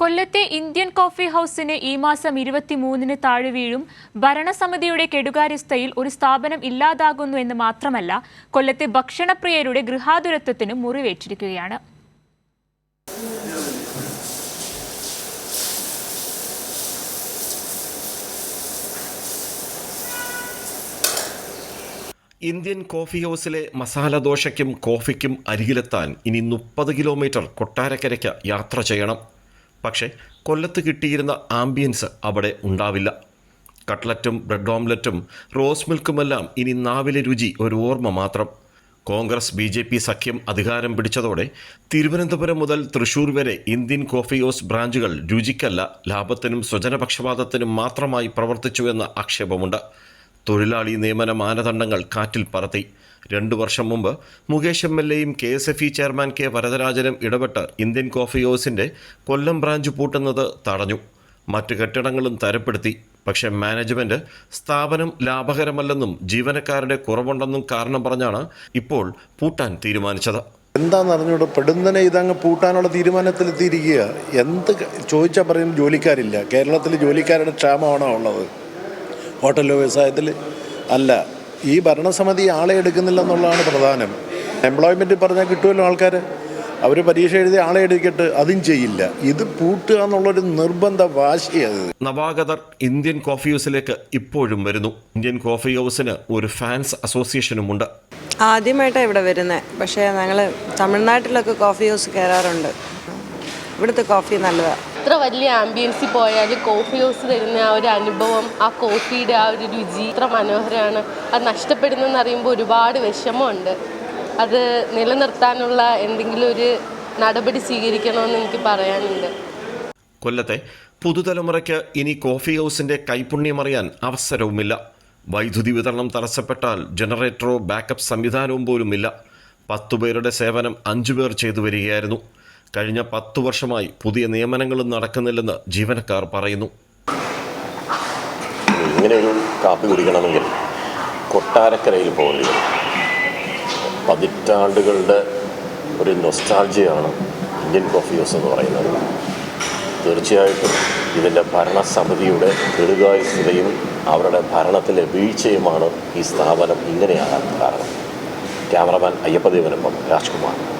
കൊല്ലത്തെ Indian coffee ഹൌസിന് ഈ മാസം ഇരുപത്തിമൂന്നിന് താഴെ വീഴും. ഭരണസമിതിയുടെ കെടുകാര്യസ്ഥയിൽ ഒരു സ്ഥാപനം ഇല്ലാതാകുന്നു എന്ന് മാത്രമല്ല കൊല്ലത്തെ ഭക്ഷണപ്രിയരുടെ ഗൃഹാതുരത്വത്തിനും മുറിവേറ്റിരിക്കുകയാണ്. ഇന്ത്യൻ കോഫി ഹൗസിലെ മസാല ദോശയ്ക്കും കോഫിക്കും അരികിലെത്താൻ ഇനി മുപ്പത് കിലോമീറ്റർ കൊട്ടാരക്കരയ്ക്ക് യാത്ര ചെയ്യണം. പക്ഷേ കൊല്ലത്ത് കിട്ടിയിരുന്ന ആംബിയൻസ് അവിടെ ഉണ്ടാവില്ല. കട്ട്ലറ്റും ബ്രെഡ് ഓംലറ്റും റോസ് മിൽക്കുമെല്ലാം ഇനി നാവിലെ രുചി ഒരു ഓർമ്മ മാത്രം. കോൺഗ്രസ് ബി ജെ പി സഖ്യം അധികാരം പിടിച്ചതോടെ തിരുവനന്തപുരം മുതൽ തൃശൂർ വരെ ഇന്ത്യൻ കോഫി ഹൗസ് ബ്രാഞ്ചുകൾ രുചിക്കല്ല ലാഭത്തിനും സ്വജനപക്ഷപാതത്തിനും മാത്രമായി പ്രവർത്തിച്ചുവെന്ന ആക്ഷേപമുണ്ട്. തൊഴിലാളി നിയമന മാനദണ്ഡങ്ങൾ കാറ്റിൽ പറത്തി. രണ്ടു വർഷം മുമ്പ് മുകേഷ് എം എൽ എയും K S F E chairman K വരദരാജനും ഇടപെട്ട് ഇന്ത്യൻ കോഫി കൊല്ലം ബ്രാഞ്ച് പൂട്ടുന്നത് തടഞ്ഞു. മറ്റ് കെട്ടിടങ്ങളും തരപ്പെടുത്തി. പക്ഷേ മാനേജ്മെന്റ് സ്ഥാപനം ലാഭകരമല്ലെന്നും ജീവനക്കാരുടെ കുറവുണ്ടെന്നും കാരണം പറഞ്ഞാണ് ഇപ്പോൾ പൂട്ടാൻ തീരുമാനിച്ചത്. എന്താണെന്ന് അറിഞ്ഞൂടെ പെടുന്നനെ ഇതങ്ങ് പൂട്ടാനുള്ള തീരുമാനത്തിലെത്തിയിരിക്കുക. എന്ത് ചോദിച്ചാൽ പറയും ജോലിക്കാരില്ല. കേരളത്തിൽ ജോലിക്കാരുടെ ക്ഷാമമാണോ ഉള്ളത്? ഹോട്ടൽ വ്യവസായത്തിൽ അല്ല. ഈ ഭരണസമിതി ആളെ എടുക്കുന്നില്ല എന്നുള്ളതാണ് പ്രധാനം. എംപ്ലോയ്മെന്റ് പറഞ്ഞാൽ കിട്ടുമല്ലോ ആൾക്കാർ അവർ പരീക്ഷ എഴുതി ആളെ എടുക്കട്ട് അതും ചെയ്യില്ല. ഇത് പൂട്ടുക എന്നുള്ളൊരു നിർബന്ധ വാശിയത് നവാഗതർ ഇന്ത്യൻ കോഫി ഹൗസിലേക്ക് ഇപ്പോഴും വരുന്നു. ഇന്ത്യൻ കോഫി ഹൗസിന് ഒരു ഫാൻസ് അസോസിയേഷനും ഉണ്ട്. ആദ്യമായിട്ടാണ് ഇവിടെ വരുന്നത് പക്ഷേ ഞങ്ങൾ തമിഴ്നാട്ടിലൊക്കെ കോഫി ഹൗസ് കയറാറുണ്ട്. ഇവിടുത്തെ കോഫി നല്ലതാണ് എത്ര വലിയ ആംബിയൻസിൽ പോയാലും കോഫി ഹൗസ് തരുന്ന ആ ഒരു അനുഭവം ആ കോഫിയുടെ ആ ഒരു രുചി ഇത്ര മനോഹരമാണ് അത് നഷ്ടപ്പെടുന്നതെന്ന് അറിയുമ്പോൾ ഒരുപാട് വിഷമമുണ്ട്. അത് നിലനിർത്താനുള്ള എന്തെങ്കിലും ഒരു നടപടി സ്വീകരിക്കണമെന്ന് എനിക്ക് പറയാനുണ്ട്. കൊല്ലത്തെ പുതുതലമുറയ്ക്ക് ഇനി കോഫി ഹൗസിന്റെ കൈപുണ്യം അറിയാൻ അവസരവുമില്ല. വൈദ്യുതി വിതരണം തടസ്സപ്പെട്ടാൽ ജനറേറ്ററോ ബാക്കപ്പ് സംവിധാനവും പോലുമില്ല. പത്തുപേരുടെ സേവനം അഞ്ചു പേർ ചെയ്തു വരികയായിരുന്നു. കഴിഞ്ഞ പത്തു വർഷമായി പുതിയ നിയമനങ്ങളും നടക്കുന്നില്ലെന്ന് ജീവനക്കാർ പറയുന്നു. ഇങ്ങനെയൊരു കാപ്പി കുടിക്കണമെങ്കിൽ കൊട്ടാരക്കരയിൽ പോകേണ്ടി വരും. പതിറ്റാണ്ടുകളുടെ ഒരു നൊസ്റ്റാൾജിയാണ് ഇന്ത്യൻ കോഫി ഹൗസ് എന്ന് പറയുന്നത്. തീർച്ചയായിട്ടും ഇതിന്റെ ഭരണസമിതിയുടെ കെടുകാര്യസ്ഥതയും അവരുടെ ഭരണത്തിലെ വീഴ്ചയുമാണ് ഈ സ്ഥാപനം ഇങ്ങനെയാകാൻ കാരണം. ക്യാമറമാൻ അയ്യപ്പദേവനൊപ്പം രാജ്കുമാർ.